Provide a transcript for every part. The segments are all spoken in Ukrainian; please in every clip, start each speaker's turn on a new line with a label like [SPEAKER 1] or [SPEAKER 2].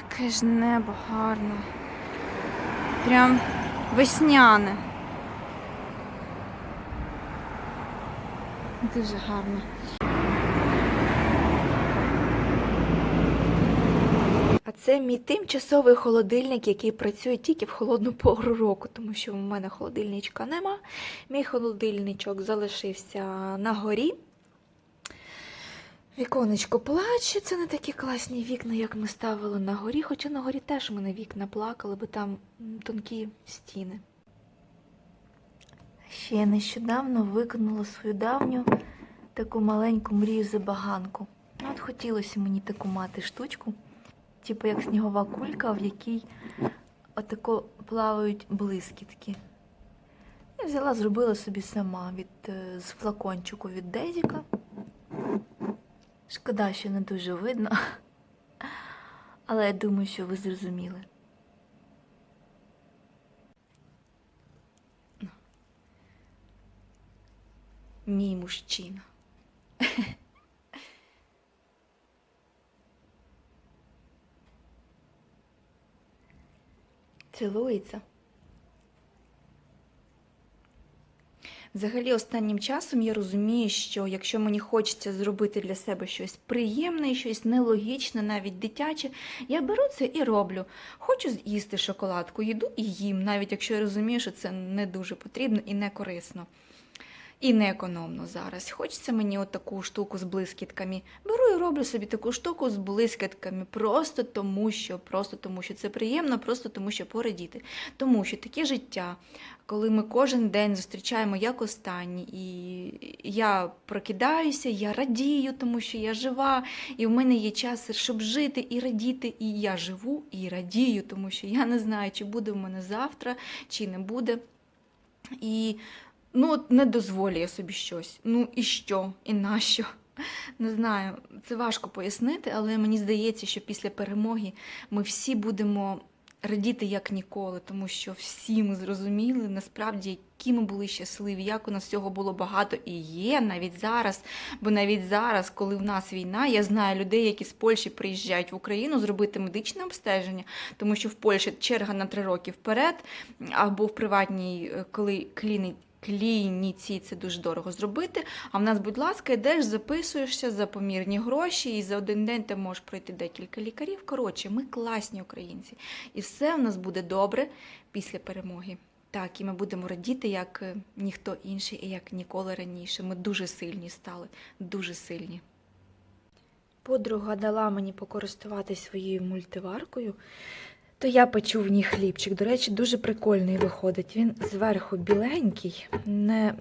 [SPEAKER 1] яке ж небо гарне. Прям весняне. Дуже гарно.
[SPEAKER 2] А це мій тимчасовий холодильник, який працює тільки в холодну пору року, тому що в мене холодильничка нема. Мій холодильничок залишився на горі. Віконечко плаче, це не такі класні вікна, як ми ставили на горі, хоча на горі теж мене вікна плакали, бо там тонкі стіни. Ще я нещодавно виконала свою давню таку маленьку мрію забаганку. Ну, От хотілося мені таку мати штучку, типу як снігова кулька, в якій отако плавають блискітки. Я взяла, зробила собі сама від, е, з флакончику від Дезіка. Шкода, що не дуже видно. Але я думаю, що ви зрозуміли. Мій мужчина. Цілується. Взагалі, останнім часом я розумію, що якщо мені хочеться зробити для себе щось приємне, щось нелогічне, навіть дитяче, я беру це і роблю. Хочу з'їсти шоколадку, їду і їм, навіть якщо я розумію, що це не дуже потрібно і не корисно. І не економно зараз. Хочеться мені от таку штуку з блискітками. Беру і роблю собі таку штуку з блискітками, просто тому, що, просто тому, що це приємно, просто тому, що порадіти. Тому що таке життя, коли ми кожен день зустрічаємо як останній, і я прокидаюся, я радію, тому що я жива, і в мене є час, щоб жити і радіти. І я живу і радію, тому що я не знаю, чи буде в мене завтра, чи не буде. І ну, от не я собі щось. Ну і що, і нащо? Не знаю, це важко пояснити, але мені здається, що після перемоги ми всі будемо радіти як ніколи, тому що всі ми зрозуміли насправді, які ми були щасливі, як у нас всього було багато і є навіть зараз. Бо навіть зараз, коли в нас війна, я знаю людей, які з Польщі приїжджають в Україну зробити медичне обстеження, тому що в Польщі черга на три роки вперед, або в приватній, е, коли кліні, клініці це дуже дорого зробити. А в нас, будь ласка, йдеш, записуєшся за помірні гроші, і за один день ти можеш пройти декілька лікарів. Коротше, ми класні українці, і все в нас буде добре після перемоги. Так, і ми будемо радіти, як е, ніхто інший і як ніколи раніше. Ми дуже сильні стали, дуже сильні. Подруга дала мені покористуватись своєю мультиваркою, то я печу в ній хлібчик. До речі, дуже прикольний виходить. Він зверху біленький, не,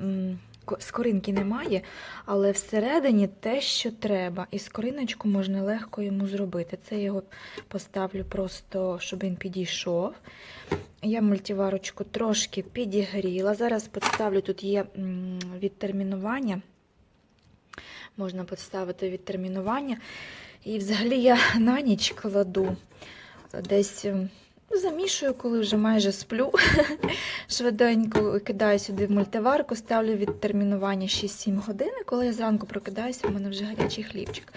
[SPEAKER 2] скоринки немає, але всередині те, що треба. І скориночку можна легко йому зробити. Це я його поставлю просто, щоб він підійшов. Я мультиварочку трошки підігріла. Зараз поставлю, тут є відтермінування. Можна поставити відтермінування. І взагалі я на ніч кладу десь ем, замішую, коли вже майже сплю. Швиденько кидаю сюди в мультиварку, ставлю відтермінування 6-7 годин. Коли я зранку прокидаюся, в мене вже гарячий хлібчик.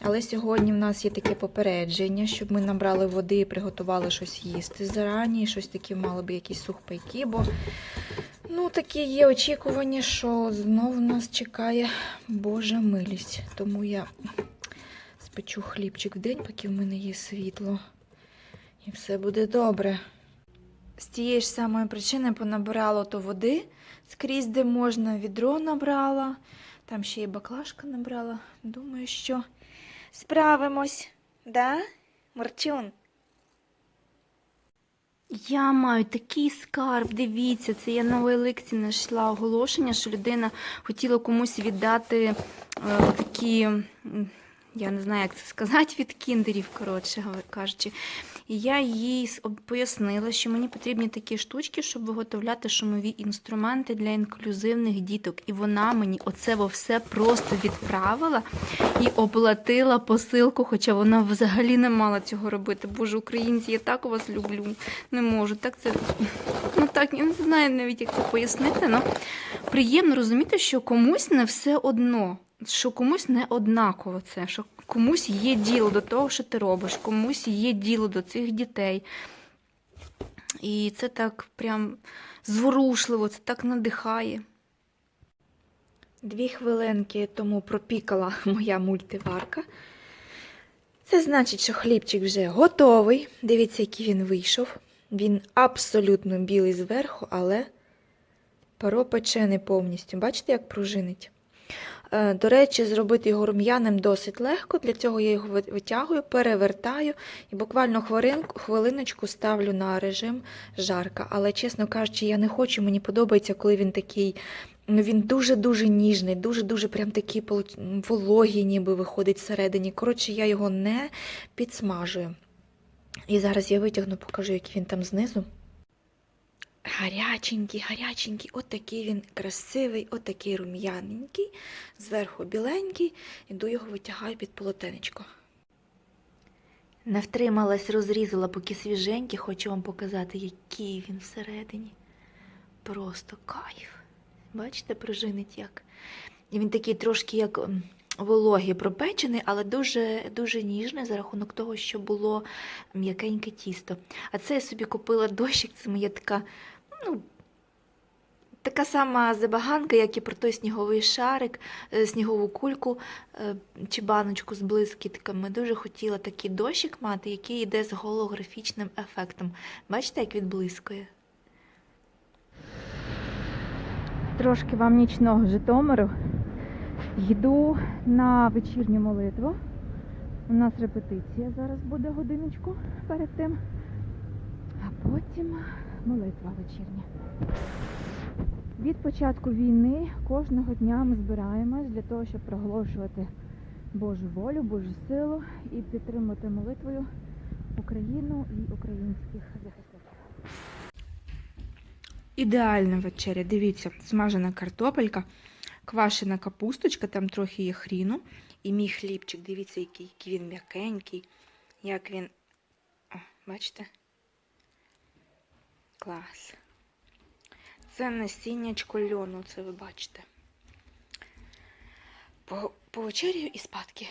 [SPEAKER 2] Але сьогодні в нас є таке попередження, щоб ми набрали води і приготували щось їсти зарані, щось таке мало би якісь сухпайки, бо ну, такі є очікування, що знову нас чекає Божа милість. Тому я спечу хлібчик в день, поки в мене є світло. І все буде добре. З тієї ж самої причини понабирала то води скрізь, де можна, відро набрала, там ще й баклажка набрала. Думаю, що справимось, да, Марчун?
[SPEAKER 1] Я маю такий скарб, дивіться, це я на OLX знайшла оголошення, що людина хотіла комусь віддати е, такі, я не знаю, як це сказати, від кіндерів, коротше кажучи. І я їй пояснила, що мені потрібні такі штучки, щоб виготовляти шумові інструменти для інклюзивних діток. І вона мені оце все просто відправила і оплатила посилку, хоча вона взагалі не мала цього робити. Боже, українці, я так вас люблю. Не можу. Так це ну так, я не знаю навіть, як це пояснити. але приємно розуміти, що комусь не все одно. Що комусь не однаково це, що комусь є діло до того, що ти робиш, комусь є діло до цих дітей. І це так прям зворушливо, це так надихає. Дві хвилинки тому пропікала моя мультиварка. Це значить, що хлібчик вже готовий. Дивіться, який він вийшов. Він абсолютно білий зверху, але перо пече не повністю. Бачите, як пружинить? Е, До речі, зробити його рум'яним досить легко. Для цього я його витягую, перевертаю і буквально хвилиночку ставлю на режим жарка. Але, чесно кажучи, я не хочу, мені подобається, коли він такий. Ну, він дуже-дуже ніжний, дуже-дуже прям такий вологий, ніби виходить всередині. Коротше, я його не підсмажую. І зараз я витягну, покажу, який він там знизу. Гаряченький, гаряченький, от такий він красивий, от такий рум'яненький, зверху біленький. Іду його витягаю під полотенечко. Не втрималась, розрізала, поки свіженький, хочу вам показати, який він всередині. Просто кайф. Бачите, пружинить як. І він такий трошки як м, вологий, пропечений, але дуже, дуже ніжний за рахунок того, що було м'якеньке тісто. А це я собі купила дощик, це моя така, ну, така сама забаганка, як і про той сніговий шарик, е, снігову кульку е, чи баночку з блискітками. Дуже хотіла такий дощик мати, який йде з голографічним ефектом. Бачите, як відблискує? Трошки вам нічного Житомиру. Йду на вечірню молитву. У нас репетиція зараз буде годиночку перед тим. А потім молитва вечірня. Від початку війни кожного дня ми збираємось для того, щоб проголошувати Божу волю, Божу силу і підтримувати молитвою Україну і українських захисників. Ідеальна вечеря. Дивіться, смажена картопелька, квашена капусточка, там трохи є хріну. І мій хлібчик, дивіться, який, який він м'якенький, як він. О, бачите? Клас. Це насіннячко льону, це ви бачите. По, вечерю і спадки.